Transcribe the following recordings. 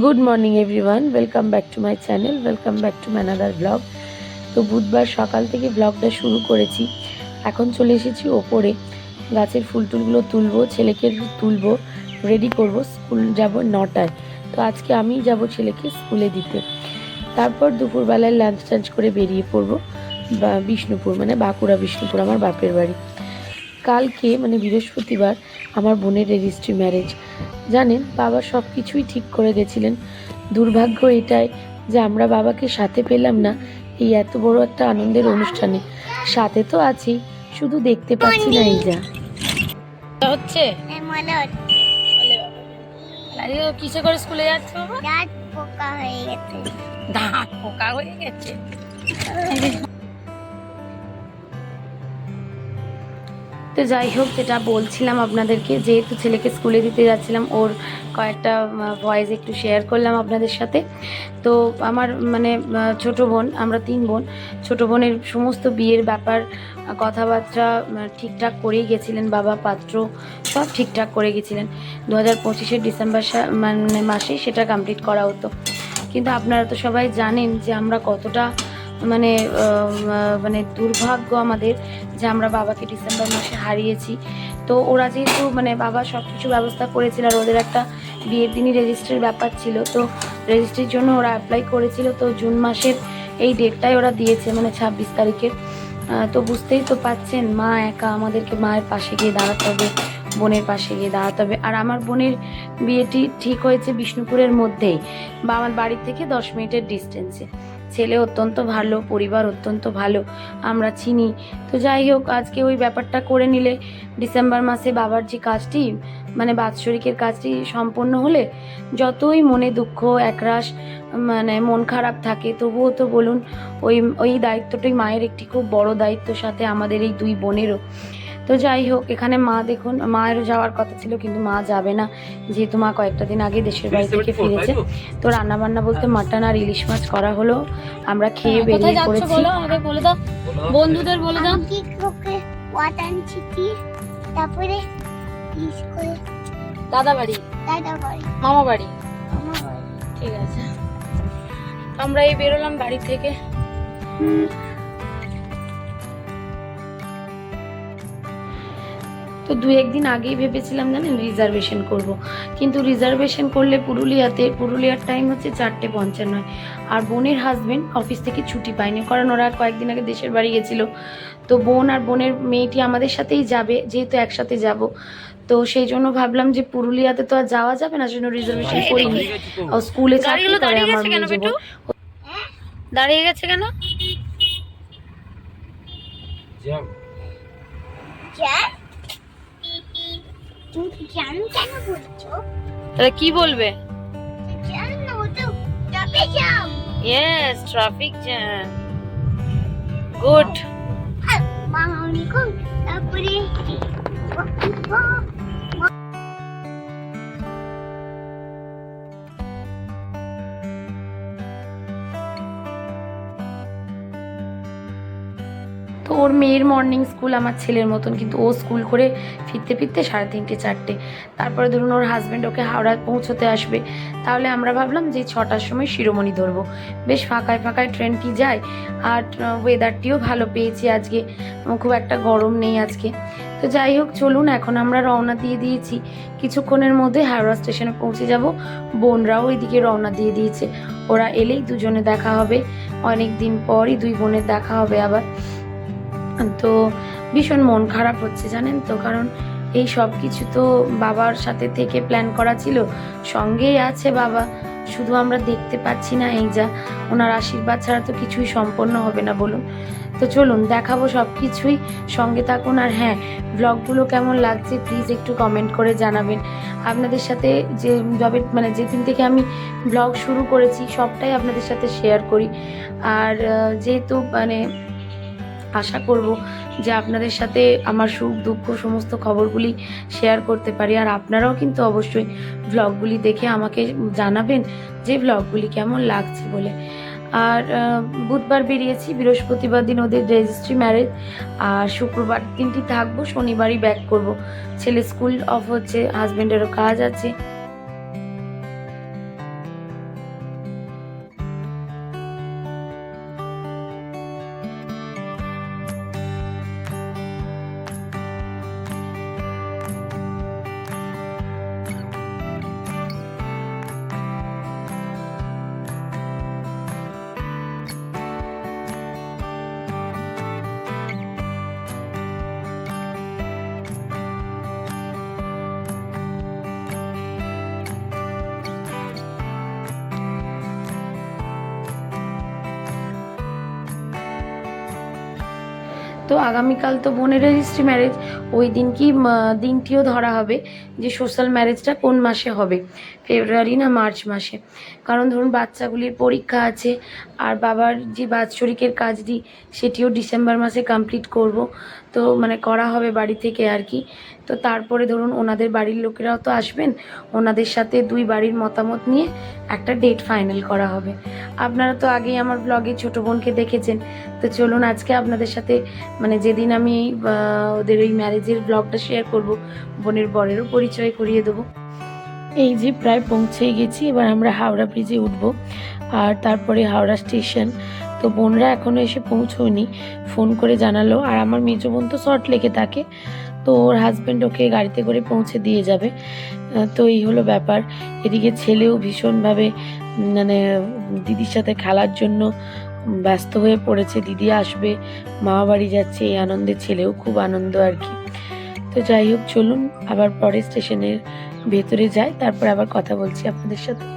Good morning everyone welcome back to my channel welcome back to my another vlog তো বুধবার সকাল থেকে ব্লগটা শুরু করেছি। এখন চলে এসেছি ওপরে। গাছের ফুল টুলগুলো তুলবো, ছেলেকে তুলবো রেডি করব। স্কুল যাব নটায়। তো আজকে আমি যাব ছেলেকে স্কুলে দিতে। তারপর দুপুরবেলায় লাঞ্চ টাঞ্চ করে বেরিয়ে পড়ব। বা বিষ্ণুপুর মানে বাঁকুড়া বিষ্ণুপুর, আমার বাপের বাড়ি। কালকে মানে বৃহস্পতিবার, আমার বোনের রেজিস্ট্রি ম্যারেজ জানেন বাবা সব কিছুই ঠিক করে গেছিলেন দুর্ভাগ্য এটাই যে আমরা বাবাকে সাথে পেলাম না এই এত বড় একটা আনন্দের অনুষ্ঠানে সাথে তো আছি শুধু দেখতে পাচ্ছি না এই যা হচ্ছে কিসে করে স্কুলে যাচ্ছে দাঁত পোকা হয়ে গেছে দাঁত পোকা হয়ে গেছে তো যাই হোক, যেটা বলছিলাম আপনাদেরকে, যেহেতু ছেলেকে স্কুলে দিতে যাচ্ছিলাম, ওর কয়েকটা ভয়েস একটু শেয়ার করলাম আপনাদের সাথে। তো আমার মানে ছোট বোন, আমরা তিন বোন, ছোট বোনের সমস্ত বিয়ের ব্যাপার, কথাবার্তা ঠিকঠাক করেই গেছিলেন, বাবা, পাত্র, সব ঠিকঠাক করে গেছিলেন। দু হাজার পঁচিশের ডিসেম্বর মানে মাসে সেটা কমপ্লিট করা হতো। কিন্তু আপনারা তো সবাই জানেন যে আমরা কতটা মানে মানে দুর্ভাগ্য আমাদের যে আমরা বাবাকে ডিসেম্বর মাসে হারিয়েছি। তো ওরা যেহেতু মানে বাবা সব কিছু ব্যবস্থা করেছিল আর ওদের একটা বিয়ের দিনই রেজিস্ট্রির ব্যাপার ছিল, তো রেজিস্ট্রির জন্য ওরা অ্যাপ্লাই করেছিল। তো জুন মাসের এই ডেটটাই ওরা দিয়েছে মানে ছাব্বিশ তারিখের। তো বুঝতেই তো পাচ্ছেন, মা একা আমাদেরকে মায়ের পাশে গিয়ে দাঁড়াতে হবে, বোনের পাশে গিয়ে দাঁড়াতে হবে। আর আমার বোনের বিয়েটি ঠিক হয়েছে বিষ্ণুপুরের মধ্যেই, বা আমার বাড়ি থেকে দশ মিনিটের ডিস্টেন্সে ছেলে অত্যন্ত ভালো, পরিবার অত্যন্ত ভালো, আমরা চিনি। তো যাই হোক, আজকে ওই ব্যাপারটা করে নিলে ডিসেম্বর মাসে বাবার যে কাজটি মানে বাৎসরিকের কাজটি সম্পন্ন হলে যতই মনে দুঃখ, একরাশ মানে মন খারাপ থাকে, তবুও তো বলুন, ওই ওই দায়িত্বটাই মায়ের একটি খুব বড় দায়িত্ব সাথে আমাদের এই দুই বোনেরও। তো যাই হোক এখানে মা দেখুন মায়েরও যাওয়ার কথা ছিল কিন্তু মা যাবে না। যেহেতু মা কয়েকটা দিন আগে দেশের বাড়ি থেকে ফিরেছে। তো রান্না বান্না বলতে মাটন আর ইলিশ মাছ করা হলো। আমরা খেয়ে বেরিয়ে পড়েছি। বলে? দাও। বন্ধুদের বলে দাও। তারপরে দাদা বাড়ি। দাদা বাড়ি। মামা বাড়ি। বাড়ি। ঠিক আছে। আমরা এই বেরোলাম বাড়ি থেকে। তো দু একদিন আগেই ভেবেছিলাম জানেন রিজার্ভেশন করব। কিন্তু রিজার্ভেশন করলে পুরুলিয়াতে পুরুলিয়ার টাইম হচ্ছে চারটে পঞ্চান্ন আর বোনের হাজবেন্ড অফিস থেকে ছুটি পায়নি কারণ ওরা কয়েকদিন আগে দেশের বাড়ি গেছিল। তো বোন আর বোনের মেয়েটি আমাদের সাথেই যাবে যেহেতু একসাথে যাব। তো সেই জন্য ভাবলাম যে পুরুলিয়াতে তো আর যাওয়া যাবে না সেজন্য রিজার্ভেশন করিনি। আর স্কুলে চাকরি করে দাঁড়িয়ে আমার গেছে কেন মেজো বিটু? দাঁড়িয়ে গেছে কেন? জ্যাম তুমি জ্যাম কেন বলছো তাহলে কি বলবে জ্যাম না ওটা যাবে jam yes traffic jam good মামা অনেকক্ষণ তারপরে তো ওর মেয়ের মর্নিং স্কুল আমার ছেলের মতন, কিন্তু ও স্কুল করে ফিরতে ফিরতে সাড়ে তিনটে, চারটে। তারপরে ধরুন ওর হাজব্যান্ড ওকে হাওড়া পৌঁছতে আসবে। তাহলে আমরা ভাবলাম যে ছটার সময় শিরোমণি ধরবো। বেশ ফাঁকায় ফাঁকায় ট্রেনটি যায়, আর ওয়েদারটিও ভালো পেয়েছি আজকে। খুব একটা গরম নেই আজকে। তো যাই হোক, চলুন, এখন আমরা রওনা দিয়ে দিয়েছি। কিছুক্ষণের মধ্যে হাওড়া স্টেশনে পৌঁছে যাব। বোনরাও ওইদিকে রওনা দিয়ে দিয়েছে। ওরা এলেই দুজনে দেখা হবে। অনেক দিন পরই দুই বোনের দেখা হবে আবার। তো ভীষণ মন খারাপ হচ্ছে, জানেন তো? কারণ এই সব কিছু তো বাবার সাথে থেকে প্ল্যান করা ছিল, সঙ্গেই আছে বাবা। শুধু আমরা দেখতে পাচ্ছি না এই যা, ওনার আশীর্বাদ ছাড়া তো কিছুই সম্পন্ন হবে না বলুন। তো চলুন, দেখাবো সব কিছুই সঙ্গে থাকুন। আর হ্যাঁ ব্লগগুলো কেমন লাগছে প্লিজ একটু কমেন্ট করে জানাবেন। আপনাদের সাথে যে যবে মানে যেদিন থেকে আমি ব্লগ শুরু করেছি, সবটাই আপনাদের সাথে শেয়ার করি। আর যেহেতু মানে আশা করব যে আপনাদের সাথে আমার সুখ, দুঃখ, সমস্ত খবরগুলি শেয়ার করতে পারি। আর আপনারাও কিন্তু অবশ্যই ভ্লগগুলি দেখে আমাকে জানাবেন যে ভ্লগগুলি কেমন লাগছে বলে। আর বুধবার বেরিয়েছি, বৃহস্পতিবার দিন ওদের রেজিস্ট্রি ম্যারেজ আর শুক্রবার দিনটি থাকব, শনিবারই ব্যাক করব। ছেলে স্কুল অফ হচ্ছে হাজব্যান্ডেরও কাজ আছে। আগামীকাল তো বোনের রেজিস্ট্রি ম্যারেজ ওই দিন কি দিনটিও ধরা হবে যে সোশ্যাল ম্যারেজটা কোন মাসে হবে? ফেব্রুয়ারি না মার্চ মাসে। কারণ ধরুন বাচ্চাগুলির পরীক্ষা আছে, আর বাবার যে বাৎসরিকের কাজটি, সেটিও ডিসেম্বর মাসে কমপ্লিট করব। তো মানে করা হবে বাড়ি থেকে আর কি। তো তারপরে ধরুন ওনাদের বাড়ির লোকেরাও তো আসবেন, ওনাদের সাথে দুই বাড়ির মতামত নিয়ে একটা ডেট ফাইনাল করা হবে। আপনারা তো আগেই আমার ব্লগে ছোটো বোনকে দেখেছেন। তো চলুন আজকে আপনাদের সাথে মানে যেদিন আমি ওদের ওই ম্যারেজের ব্লগটা শেয়ার করব, বোনের বরেরও পরিচয় করিয়ে দেবো। এই যে প্রায় পৌঁছেই গেছি, এবার আমরা হাওড়া ব্রিজে উঠব। আর তারপরে হাওড়া স্টেশন তো বোনরা এখনও এসে পৌঁছয়নি ফোন করে জানালো। আর আমার মেজো বোন তো শর্ট লেগে থাকে। তো ওর হাজব্যান্ড ওকে গাড়িতে করে পৌঁছে দিয়ে যাবে। তো এই হলো ব্যাপার। এদিকে ছেলেও ভীষণভাবে মানে দিদির সাথে খেলার জন্য ব্যস্ত হয়ে পড়েছে। দিদি আসবে মামা বাড়ি যাচ্ছে, এই আনন্দে ছেলেও খুব আনন্দ আর কি। তো যাই হোক, চলুন, আবার পরে স্টেশনের ভেতরে যাই, তারপর আবার কথা বলছি আপনাদের সাথে।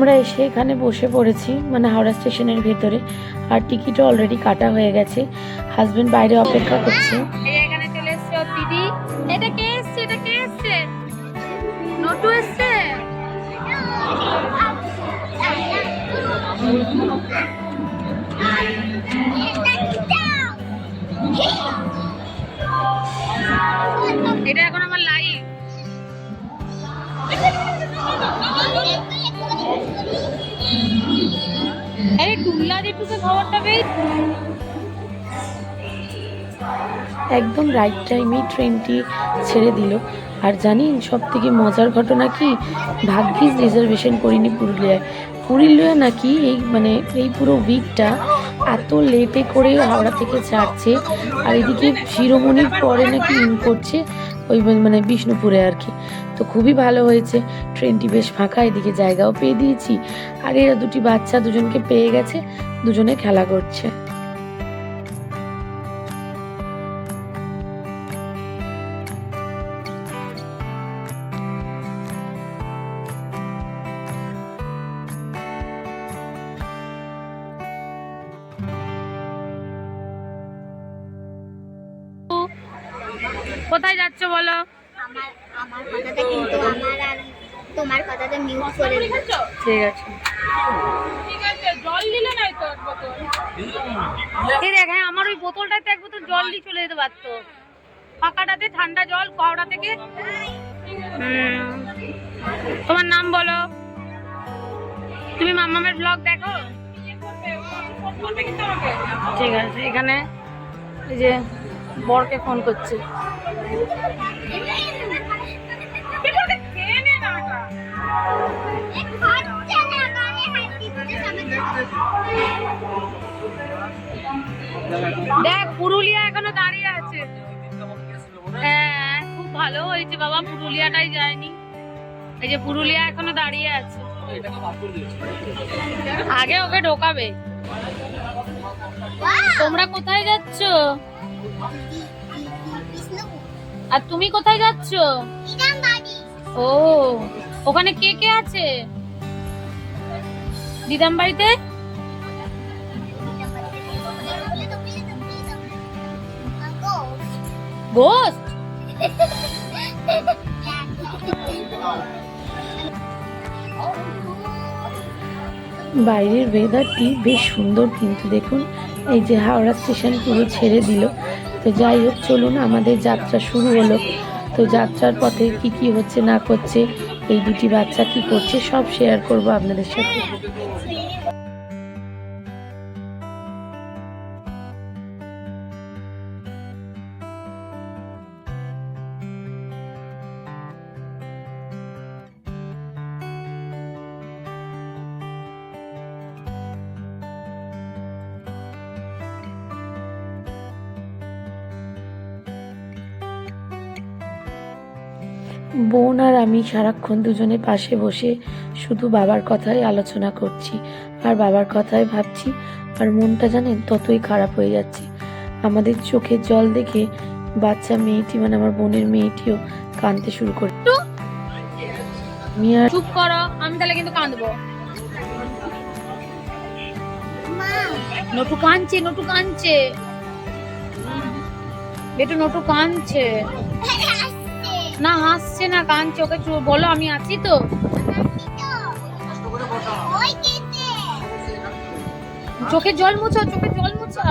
আমরা এসে এখানে বসে পড়েছি মানে হাওড়া স্টেশনের ভেতরে। আর টিকিটও অলরেডি কাটা হয়ে গেছে। হাজবেন্ড বাইরে অপেক্ষা করছে। এখানে চলে এসছে দিদি। এটা কে এসছে? এটা কে এসছে? নটু এসছে? এটা এখন আমার লাইভ একদম রাইট টাইমেই ট্রেনটি ছেড়ে দিল। আর জানিন সব থেকে মজার ঘটনা কি? ভাগ্যিস রিজার্ভেশন করিনি পুরুলিয়ায়। পুরুলিয়া নাকি এই মানে এই পুরো উইকটা এত লেটে করে হাওড়া থেকে ছাড়ছে, আর এদিকে শিরোমণির পরে নাকি ইন করছে। ওই মানে বিষ্ণুপুরে আর কি। তো খুবই ভালো হয়েছে। ট্রেনটি বেশ ফাঁকা, এদিকে জায়গাও পেয়ে দিয়েছি। আর এরা দুটি বাচ্চা দুজনকে পেয়ে গেছে, দুজনে খেলা করছে। কোথায় যাচ্ছ বলো? আমার আমার কথাটা কিন্তু আমার আর তোমার কথাটা মিউট করে দিও ঠিক আছে। জল দিলে নাই তো এক বোতল। এই দেখ হ্যাঁ আমার ওই বোতলটাতে এক বোতল জল দিয়ে চলে যেতে পারতো। ফাঁকাটাতে ঠান্ডা জল কওড়া থেকে। তোমার নাম বলো। তুমি মামামের ব্লগ দেখো? ঠিক আছে এখানে। এই যে বরকে ফোন করছে। দেখ, পুরুলিয়া এখনও দাঁড়িয়ে আছে। হ্যাঁ খুব ভালো হয়েছে বাবা, পুরুলিয়াটাই যায়নি। এই যে পুরুলিয়া এখনও দাঁড়িয়ে আছে। আগে ওকে ঢোকাবে। তোমরা কোথায় যাচ্ছ? আর তুমি কোথায় যাচ্ছ? ও, ওখানে কে কে আছে? দিদাম বাড়িতে? বাইরের ওয়েদারটি বেশ সুন্দর কিন্তু দেখুন, এই যে হাওড়া স্টেশন পুরো ছেড়ে দিল। তো যাই হোক, চলুন, আমাদের যাত্রা শুরু হলো। তো যাত্রার পথে কি কি হচ্ছে, না করছে, এই দুটি বাচ্চা কি করছে, সব শেয়ার করব আপনাদের সাথে। বোন আর আমি সারাক্ষণ দুজনে পাশে বসে শুধু বাবার কথাই আলোচনা করছি, আর বাবার কথাই ভাবছি, আর মনটা জানেন ততই খারাপ হয়ে যাচ্ছে। আমাদের চোখের জল দেখে বাচ্চা মেয়েটি মানে আমার বোনের মেয়েটিও কাঁদতে শুরু করে। চুপ করো, আমি তাহলে কিন্তু কাঁদবো। নটু কাঁদছে নটু কাঁদছে। বেটু, নটু কাঁদছে। না, হাসছে না, কান, চোখে বলো, আমি আছি তো। চোখে জল মুছো চোখে জল মুছো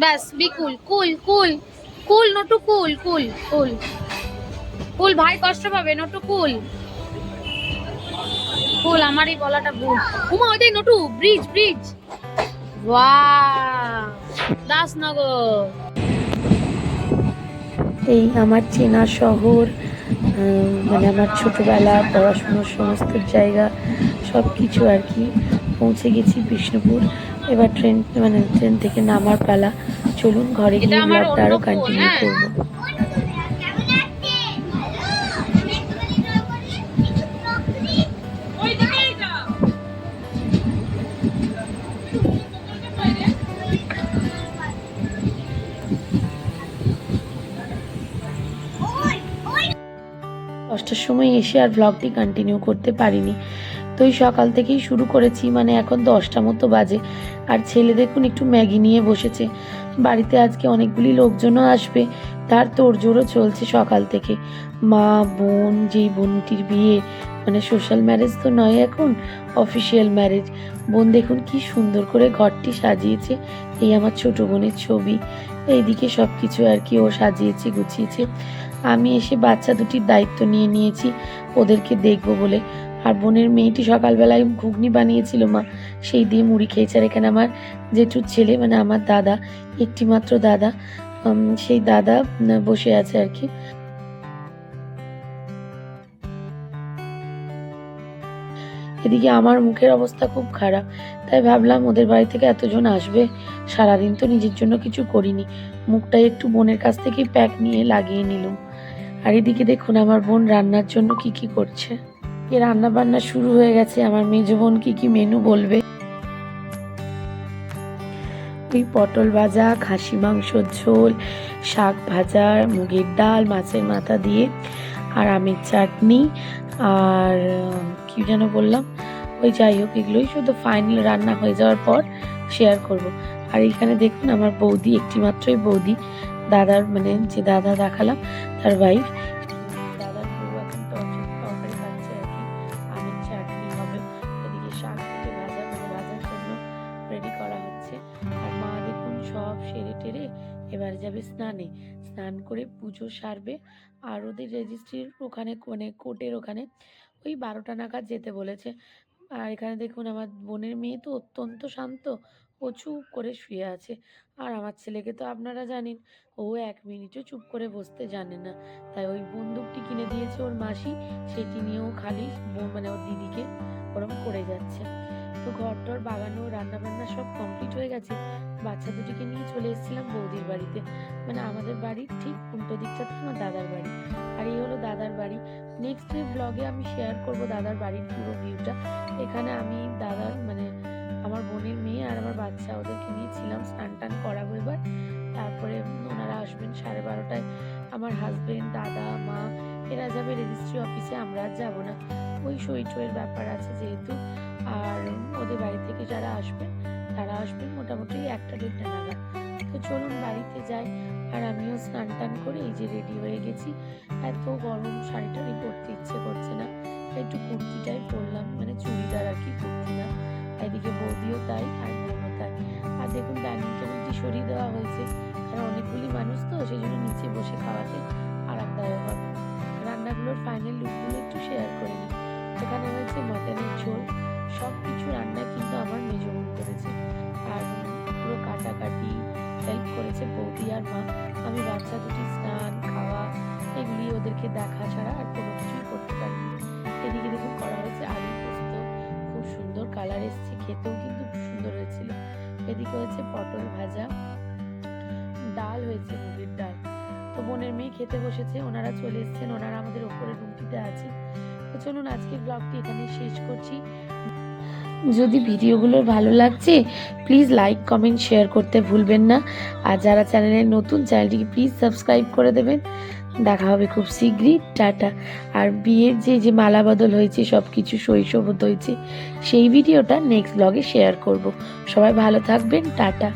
ব্যাস, বি কুল কুল কুল। কুল, নটু কুল কুল কুল। কুল, ভাই, কষ্ট পাবে, নটু কুল। কুল আমার এই গলাটা ভুল। উমা ওইটাই নটু ব্রিজ ব্রিজ ওয়াও দাসনগর। এই আমার চেনা শহর মানে আমার ছোটবেলা, পড়াশুনোর সমস্ত জায়গা সব কিছু আর কি। পৌঁছে গেছি বিষ্ণুপুর। এবার ট্রেন মানে ট্রেন থেকে নামার পালা। চলুন ঘরে গিয়ে ব্লগটা আরও কন্টিনিউ হ্যাঁ। করব। দশটার সময় এসে আর ব্লগটি কন্টিনিউ করতে পারিনি। তো এই সকাল থেকেই শুরু করেছি মানে এখন দশটা মতো বাজে। আর ছেলে দেখুন একটু ম্যাগি নিয়ে বসেছে। বাড়িতে আজকে অনেকগুলি লোকজনও আসবে। তার তোড়জোড়ও চলছে সকাল থেকে। মা, বোন, যেই বোনটির বিয়ে মানে সোশ্যাল ম্যারেজ তো নয় এখন, অফিসিয়াল ম্যারেজ। বোন দেখুন কি সুন্দর করে ঘরটি সাজিয়েছে, এই আমার ছোট বোনের ছবি। এইদিকে সব কিছু আর কি ও সাজিয়েছে, গুছিয়েছে। আমি এসে বাচ্চা দুটির দায়িত্ব নিয়ে নিয়েছি, ওদেরকে দেখব বলে। আর বোনের মেয়েটি সকালবেলায় ঘুগনি বানিয়েছিল মা। সেই দিয়ে মুড়ি খেয়েছে। আর এখানে আমার জেঠুর ছেলে মানে আমার দাদা একটি মাত্র দাদা সেই দাদা বসে আছে আর কি। এদিকে আমার মুখের অবস্থা খুব খারাপ। তাই ভাবলাম, ওদের বাড়ি থেকে এতজন আসবে? সারাদিন তো নিজের জন্য কিছু করিনি। মুখটাই একটু বোনের কাছ থেকেই প্যাক নিয়ে লাগিয়ে নিলাম। আর এদিকে দেখুন, আমার বোন রান্নার জন্য কি কি করছে। এ রান্না বান্না শুরু হয়ে গেছে। আমার মেজো বোন কি কি মেনু বলবে? ওই পটল ভাজা, খাসি মাংসর ঝোল, শাক ভাজা, মুগের ডাল, মাছের মাথা দিয়ে, আর আমের চাটনি, আর কি যেন বললাম? ওই যাই হোক, এগুলোই শুধু ফাইনাল রান্না হয়ে যাওয়ার পর শেয়ার করব। আর এখানে দেখুন, আমার বৌদি একটি মাত্রই বৌদি, দাদার মানে যে দাদা দেখালাম, তার ওয়াইফ এবার যাবে স্নানে। স্নান করে পুজো সারবে আর ওদের রেজিস্ট্রির ওখানে মানে কোর্টের ওখানে ওই বারোটা নাগাদ যেতে বলেছে। আর এখানে দেখুন আমার বোনের মেয়ে তো অত্যন্ত শান্ত, ও চুপ করে শুয়ে আছে। আর আমার ছেলেকে তো আপনারা জানেন, ও এক মিনিটও চুপ করে বসতে জানে না। তাই ওই বন্দুকটি কিনে দিয়েছে ওর মাসি, সেটি নিয়েও খালি মানে ওর দিদিকে ওরম করে যাচ্ছে। তো ঘর টর বাগানো রান্না বান্না সব কমপ্লিট হয়ে গেছে। বাচ্চা দুটিকে নিয়ে চলে এসেছিলাম বৌদির বাড়িতে। মানে আমাদের বাড়ির ঠিক উল্টো দিকটাতে আমার দাদার বাড়ি। আর এই হলো দাদার বাড়ি। নেক্সট ব্লগে আমি শেয়ার করব দাদার বাড়ির পুরো ভিউটা এখানে আমি দাদার মানে আমার বোনের মেয়ে আর আমার বাচ্চা ওদেরকে নিয়েছিলাম স্নান টান করাবো এবার। তারপরে ওনারা আসবেন সাড়ে বারোটায়। আমার হাজবেন্ড দাদা, মা, এরা যাবে রেজিস্ট্রি অফিসে আমরা আর যাব না। ওই সই টইয়ের ব্যাপার আছে যেহেতু। আর ওদের বাড়ি থেকে যারা আসবেন তারা আসবেন মোটামুটি একটা দেড়টা নাগাদ। তো চলুন বাড়িতে যাই। আর আমিও স্নান টান করে এই যে রেডি হয়ে গেছি। এত গরম শাড়ি টাড়ি পরতে ইচ্ছে করছে না। একটু কুর্তিটাই পরলাম মানে চুড়িদার আর কি কুর্তি না। এদিকে বৌদিও তাই, আর বোনও তাই। আর দেখুন ডাইনিং টেবিলটি সরিয়ে দেওয়া হয়েছে কারণ অনেকগুলি মানুষ তো সেই জন্য নিচে বসে খাওয়াতে আরামদায়ক হবে। রান্নাগুলোর ফাইনাল লুকগুলো একটু শেয়ার করে নিই। এখানে হয়েছে মাটনের ঝোল সব কিছু রান্না কিন্তু আমার মেজ বোন করেছে। আর পুরো কাটাকাটি হেল্প করেছে বৌদি আর মা। আমি বাচ্চা দুটি, স্নান, খাওয়া, এগুলি ওদেরকে দেখা ছাড়া আর কোনো কিছুই করতে পারিনি। এদিকে দেখুন করা হয়েছে আলু পোস্ত। খুব সুন্দর কালার এসছে, খেতেও কিন্তু সুন্দর হয়েছিল। এদিকে হয়েছে পটল ভাজা। ডাল হয়েছে মুগের ডাল। তো বোনের মেয়ে খেতে বসেছে, ওনারা চলে এসেছেন, ওনারা আমাদের ওপরের রুমটিতে আছে। তো চলুন আজকের ব্লগটি এখানে শেষ করছি। যদি ভিডিওগুলো ভালো লাগছে প্লিজ লাইক কমেন্ট শেয়ার করতে ভুলবেন না। আর যারা চ্যানেলে নতুন চ্যানেলটিকে প্লিজ সাবস্ক্রাইব করে দেবেন। দেখা হবে খুব শীঘ্রই। টাটা। আর বিয়ের যে যে মালা বদল হয়েছে সব কিছু শৈশব হয়েছে, সেই ভিডিওটা নেক্সট ব্লগে শেয়ার করব। সবাই ভালো থাকবেন। টাটা।